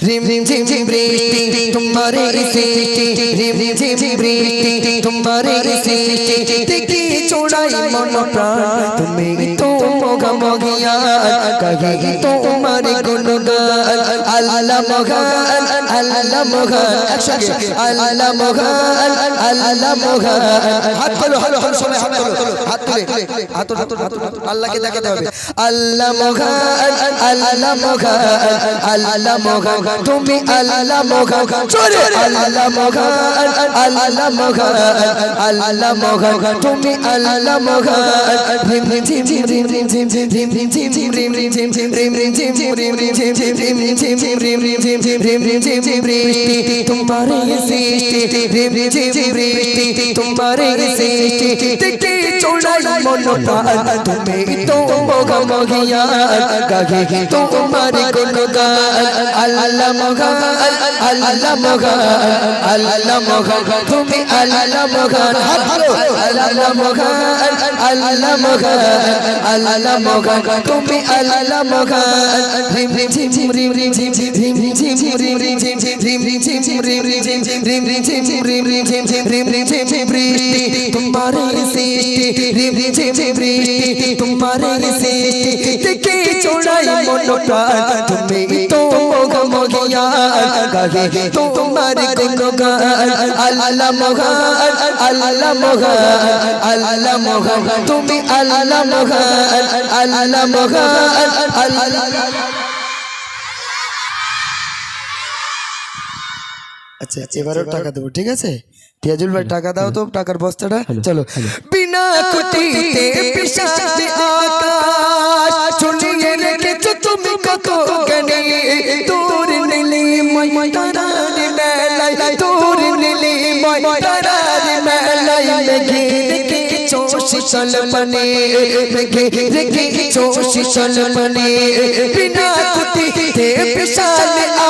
রিম ঝিম ঝিম বৃষ্টি তোমারে সৃষ্টি রিম ঝিম ঝিম বৃষ্টি তোমারে সৃষ্টি দেখি চোড়াই মন প্রাণ তুমি তো মগা মগিয়া কহি তোমার গুণগান আল্লাহ মগান আল্লাহ মগান একসাথে আল্লাহ মগান আল্লাহ মগান হাত তোলো হাত তোলো সবাই হাত তোলো হাত তুলে হাত হাত হাত। আল্লাহকে দেখাতে হবে আল্লাহ মগান আল্লাহ মগান আল্লাহ মগান তুমি আল্লাহ মগান চলে আল্লাহ মগান আল্লাহ রিম রিম ঝিম ঝিম বৃষ্টি তোমারে সৃষ্টি রিম রিম ঝিম ঝিম বৃষ্টি তোমারে সৃষ্টি দেখে চোড়াই মন প্রাণ তুমি তো মগা মগিয়া গাগে তোমার কোন গান আল্লাহ মগান আল্লাহ মগান আল্লাহ মগান তুমি আল্লাহ ধরো আল্লাহ মগান আল্লাহ মগান আল্লাহ মগান তুমি আল্লাহ মগান রিম রিম রিম রিম রিম রিম ঝিম ঝিম রিম রিম ঝিম ঝিম রিম ঝিম রিম রিম ঝিম রিম রিম ঝিম রিম রিম ঝিম ঝিম রিম রিম ঝিম ঝিম বৃষ্টি তোমারে সৃষ্টি রিম রিম ঝিম ঝিম বৃষ্টি তোমারে সৃষ্টি দেখে চোড়াই মন প্রাণ তুমি তো মগা মগিয়া গাহে তোমার কোন গান আল্লাহ মগান আল্লাহ মগান আল্লাহ মগান তুমি আল্লাহ মগান আল্লাহ মগান আল্লাহ আচ্ছা এবারও টাকা দেবো ঠিক আছে? তিয়াজুল ভাই টাকা দাও তো টাকার বস্তাটা। চলো। বিনা কুটিতে পিশাচে আকাশ চলিয়ে রেখেছো তুমি কত জ্ঞানী তোর নীলি ময় তারার মেলায় তোর নীলি ময় তারার মেলায় মেঘে রেখেছো শীতল পানে। মেঘে রেখেছো শীতল পানে। বিনা কুটিতে পিশাচে আকাশ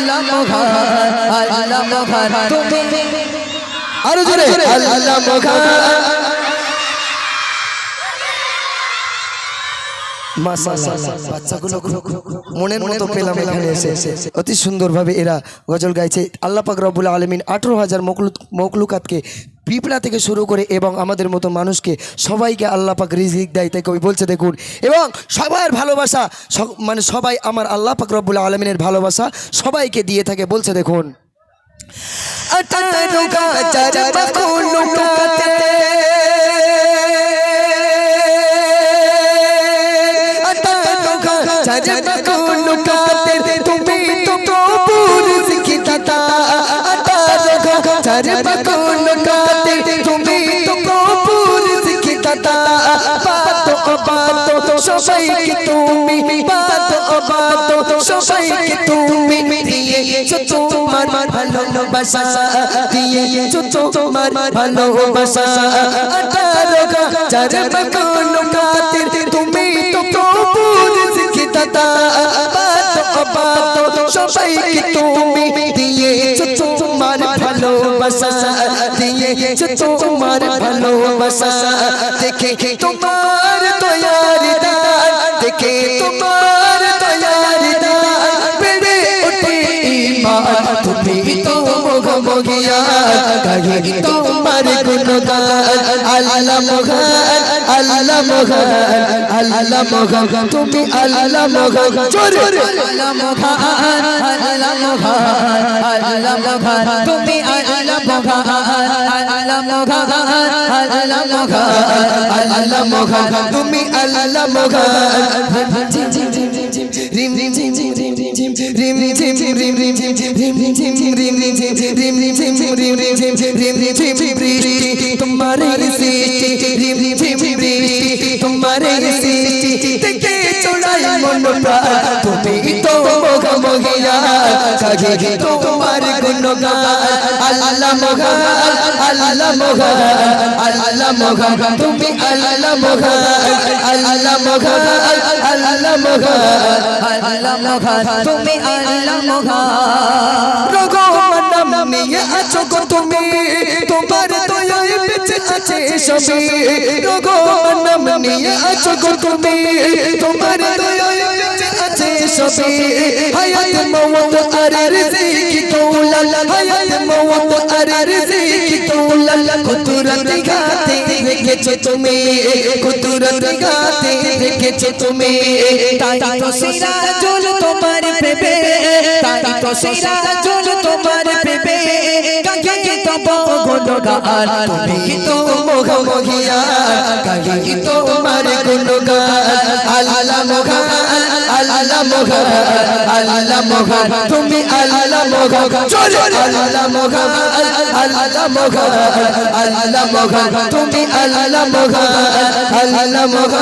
আল্লাহ মগান আল্লাহ মগান তুমি আরও জোরে আল্লাহ মগান বাচ্চাগুলো মনের মতো পেলাম এখানে এসে অতি সুন্দরভাবে এরা গজল গাইছে। আল্লাহ পাক রব্বুল আলমিন আঠেরো হাজার মকলুকাতকে পিপড়া থেকে শুরু করে এবং আমাদের মতো মানুষকে সবাইকে আল্লাহ পাক রিজিক দেয় তাই কবি বলছে দেখুন। এবং সবার ভালোবাসা মানে সবাই আমার আল্লাহ পাক রব্বুল আলমিনের ভালোবাসা সবাইকে দিয়ে থাকে বলছে দেখুন। আঠারো সাজে মকুন কাতে তুমি তো প্রভুর শিখিতা আটা রাখো সাজে মকুন কাতে তুমি তো প্রভুর শিখিতা বাত ও বাত সবাই কি তুমি বাত ও বাত সবাই কি তুমি দিয়েছ তোমার ভালোবাসা। দিয়েছ তোমার ভালোবাসা। আটা রাখো সাজে মকুন কাতে তুমি শিক্ষিতা বাতো বাতো সবাইকে তুমি দিয়েছ তোমার ভালোবাসা দেখে তোমার দয়ার দেখে তোমার দয়ার তুমি তোমার গুণগান। আল্লাহ আল্লাহ মহান আল্লাহ মহান তুমি আল্লাহ মহান জোরে আল্লাহ মহান আল্লাহ মহান আল্লাহ মহান তুমি আল্লাহ মহান আল্লাহ মহান আল্লাহ মহান আল্লাহ মহান তুমি আল্লাহ মহান জি জি জি জি রিম রিম জি জি জি तुम्हारी তোমারে সৃষ্টি দেখে চড়াই মন প্রাণ। তুমি তো মোগা মহিয়া কাগে তোমার গুণগান। আল্লাহ মোগা আল্লাহ মোগা। আল্লাহ মোগা, তুমি আল্লাহ মোগা। আল্লাহ মোগা আল্লাহ মোগা। আল্লাহ মহান তুমি আল্লাহ মহান রগো মনম নিয়ে আছো তুমি। তোমার আছে সবই রগো মনম নিয়ে আছো গো তুমি। তোমার দয়ায় সবই হায়াত মওত আর রিজিক কৌলা হায়াত মওত আর রিজিক কৌলা কুদরত গাতে রেখেছো তুমি, কুদরত গাতে রেখেছো তুমি। তাই তো সিরাজুল তোমার প্রেমে তাই তো সিরাজুল তোমার প্রেমে কাকে তব গুণগান তুমি তো মোগা মহিয়া। কাহি তো তোমার গুণগান আল্লাহ মোগা আল্লাহ মোগা আল্লাহ মোগা তুমি আল্লাহ মোগা চলে আল্লাহ মোগা আল্লাহ মোগা আল্লাহ মোগা তুমি আল্লাহ মোগা আল্লাহ মোগা